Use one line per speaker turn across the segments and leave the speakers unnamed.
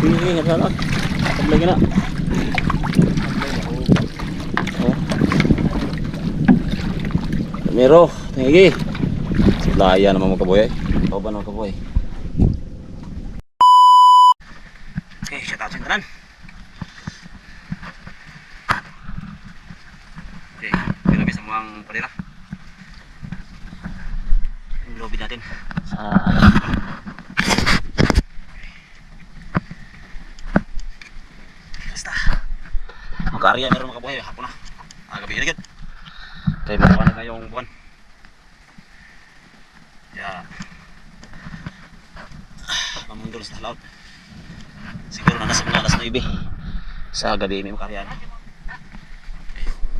Hindi nga sana. Tablay na. Oh. Mero, tinggi. Laya naman mga kaboy. Ikaw ba naman kaboy? Okay, shout out sa tanan. Okay, pinabis ang mga palira. Yung lobby natin sa Magkarya meron mga kabuhay, hapon na. Gabi na agad. Kaya makuha na kayong buwan. Kaya, mamundol sa laot. Siguro na nasa mga alas 9. Sa gabi may yung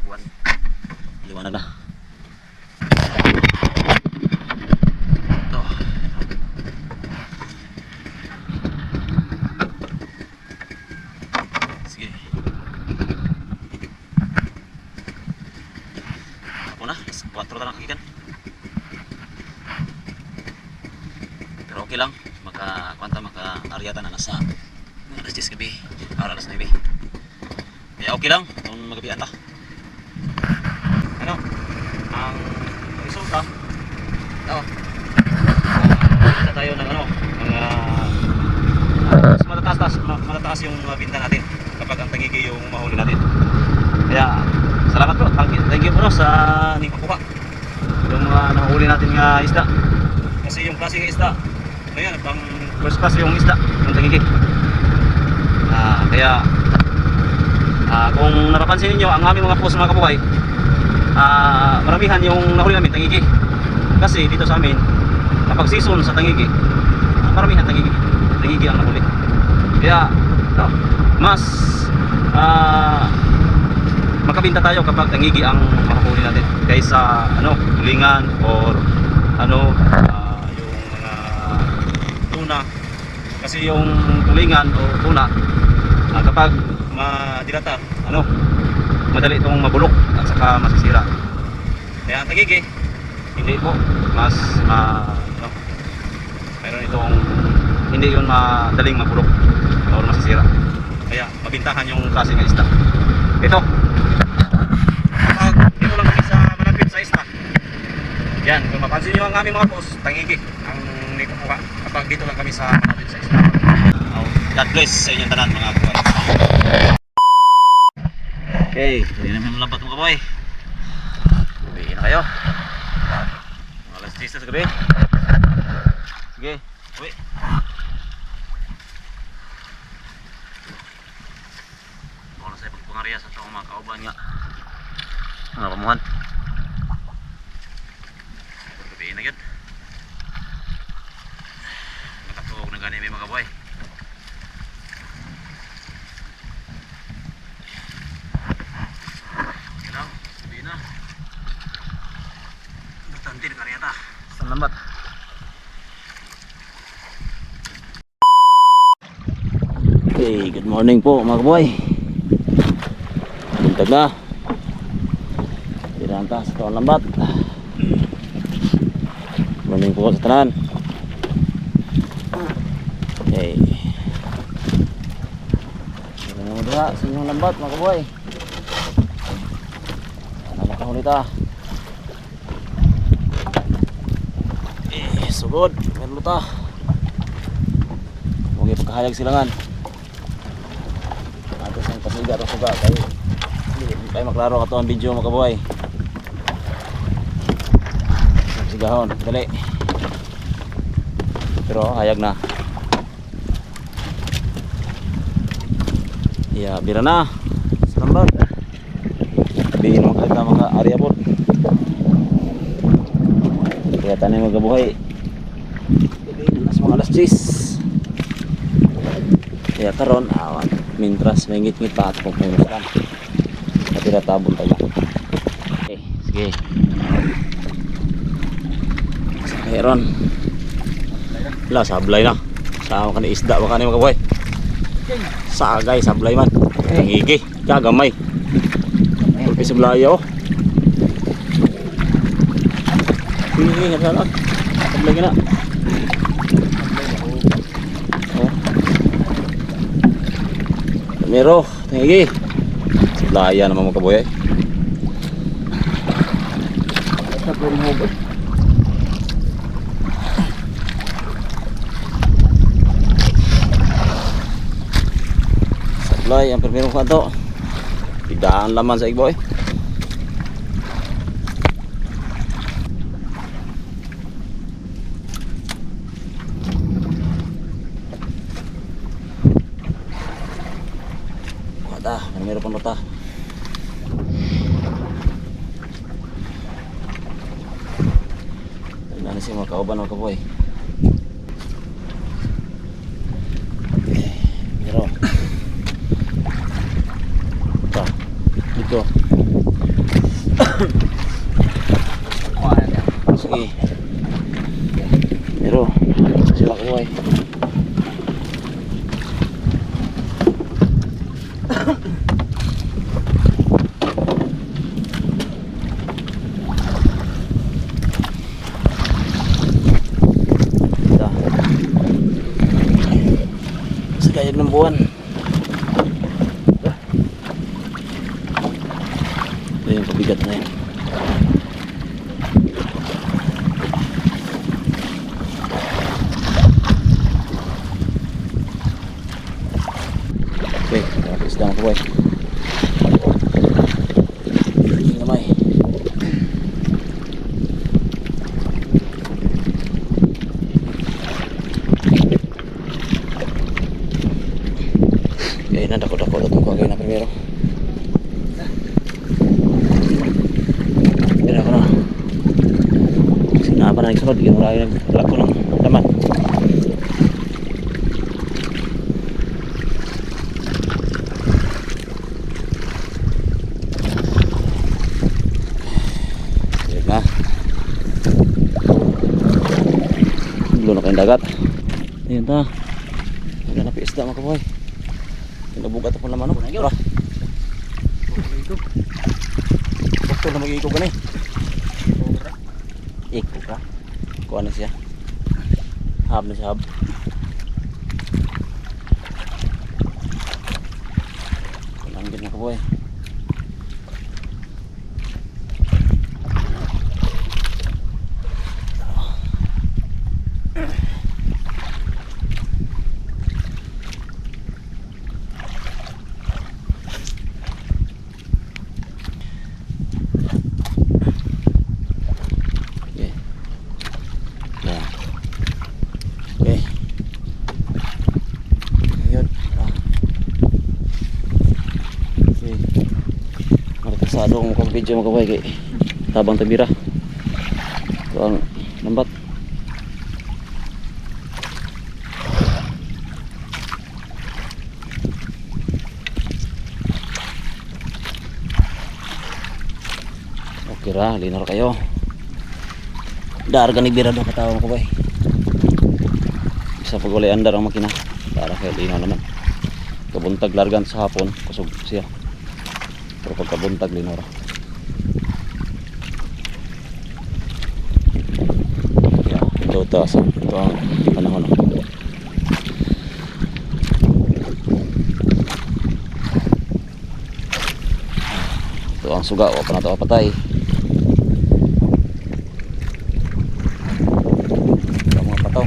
buwan. Liwanag na. Ito. Sige. Ako na, alas 4 na lang kagikan. Pero okay lang, maka kwanta maka aryata na nasa mga alas 10 gabi, para alas 9. Kaya okay lang, kung magabihan ta. Ano? Ang resulta, ito. Kita tayo ng ano, mga mas matataas, ma- matataas yung uh, binta natin kapag ang tangigi yung mahuli natin. Kaya salamat po. Thank you, thank you po no, sa ning pakuha. Yung mga nahuli natin nga isda. Kasi yung klase ng isda, ayan, pang first class yung isda, yung tangigi. Ah, kaya ah, kung napapansin niyo ang aming mga post mga kabuhay, ah, maramihan yung nahuli namin tangigi. Kasi dito sa amin, kapag season sa tangigi, ah, maramihan tangigi. Tangigi ang nahuli. Kaya no, mas ah, makabinta tayo kapag tangigi ang makahuli natin kaysa ano, tulingan or ano ah, yung mga tuna. Kasi yung tulingan o tuna ah, kapag madilata ano madali itong mabulok at saka masisira. Kaya ang tagigi hindi po mas ma ano, mayroon itong hindi yun madaling mabulok or masisira. Kaya mabintahan yung klase ng isda. Ito kapag dito lang kami sa malapit sa isda yan kung mapansin nyo ang aming mga post tangigi ang nikukuha kapag dito lang kami sa malapit sa isda oh, God bless sa inyong tanan mga kaboy okay hindi namin malabat mga kaboy gabi na kayo. Alas 10 na sa gabi. Sige uwi. Wala sa pagpangarya sa itong mga kauban nga. Mga pamuhan. Gabi na yun. Nakatuog na gani may mga boy. Kailang, gabi na. Bastante na karya ta. Salamat. Okay, good morning po mga boy. Buntag na. Pinanta sa taon lambat. Morning po sa tanan. Okay. Ano naman diha sa inyong lambat mga boy. Ano makahuli ta? Eh, sugod. Meron ta. Huwag ipagkahayag silangan. Ro suga kay kay maklaro ato ang video mga kaboy. Sigahon, dali. Pero hayag na. Ya, bira na. Salambat. Sabihin mo kita mga area bot. Kaya tayo magabuhay. Nas mga alas 10. Kaya karon awan mintras may ngit-ngit pa at kung pumuskan. Natira tabon tayo. Okay, sige. Sa ron. Wala, sablay na. Sa ka ni isda, baka ni makabuhay. Sa agay, sablay man. Ngigi, kagamay. Pulpi sa blaya oh. Hindi, nga sana. Sablay ka na. Oh. Miro, tinggi. Laya naman mga kaboy.
Sa pwede?
Sablay, ang primerong kanto. Bidaan laman sa igbo eh. Wata, meron pang mata. Ano na siya mga kauban mga kaboy. Pero, ito, dito. Sige. Pero, sila kaboy. Ito. Sa kayag ng buwan. Ito yung pabigat na yun. Okay, tapos lang ako boy. Hindi namay. Okay, nadako-dako na itong kagay na primero. Pero ako na. Sinapa na nagsunod, hindi mo lagi naglako ng laman. Sige na. Na kayong dagat. Ayun ta. Wala na piesta mga kaboy. Pinabugat ako ng manok. Tara. Sakto na mag-iikog ka na eh. Ikog ka. Kuha na siya. Hab na siya hab. Kulanggit na kaboy. Okay. Yan. Okay. Ayun. Ah. Okay. Marikasado akong mukhang video mga kay Tabang Tabira. Ito ang lambat. Okay ra, linar kayo. Darga ni Bira doon katawa mo ko bay. Isa pag wala andar ang makina. Para kay linaw naman. Kabuntag largan sa hapon, kusog siya. Pero pag kabuntag linaw ra. Yeah, ito ta sa ito ang panahon. Ito ang suga, o pa na ito patay. Ito mga pataw.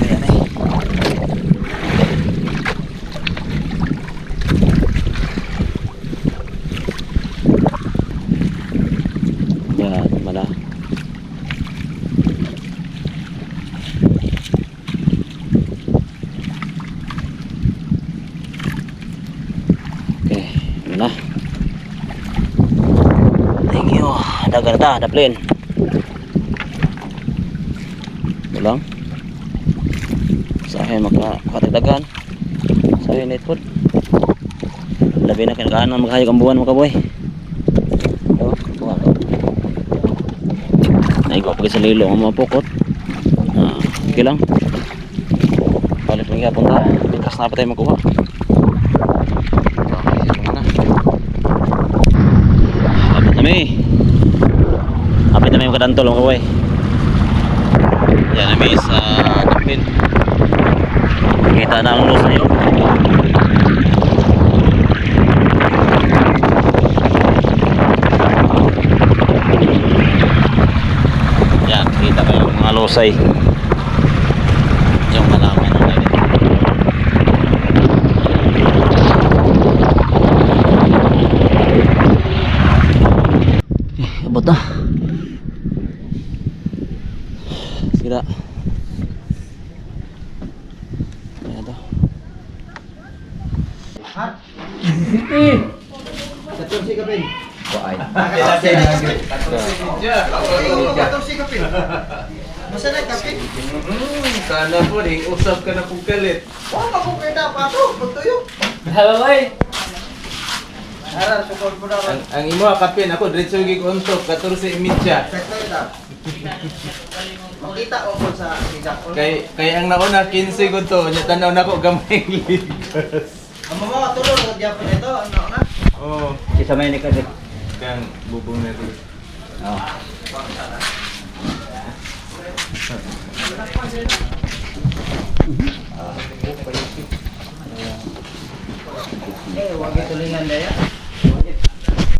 Ayan eh. Yan, mana. Okay, yun na. Thank you. Ta, daplin. Ito lang. Sa akin makakatagdagan. Sa akin net food. Labi na kinakaan ng maghayag ang buwan mga kaboy. Ito, ko. Naigo pag sa lilo ang mga pukot. Ah, okay lang. Balik lang yapon ta. Bikas na pa tayo magkuha. Okay, na. Abot yung kadantol ang kaway eh. yan namin sa ah, kapin. Kita na ang los na yun yan kita kayo mga losay. Yung malaman eh, abot na.
Katorsi ka pin. Masa na kapin?
Kana po ring usap ka na kong kalit.
Wala ko pwede pa to. Pagtuyo.
Halaway.
Mo na.
Ang, ang imo kapin ako diretso gi kontok 14 imidya.
Sakto ita. Makita ko po sa kita.
Kay kay ang nauna 15 gud to, nya tanaw nako gamay ligas.
Ang mama tulong ng gyapon ito, ano na?
Oh,
Isa may ni kasi.
Kang bubong na rin.
Oh.
Eh, wag itulingan daya.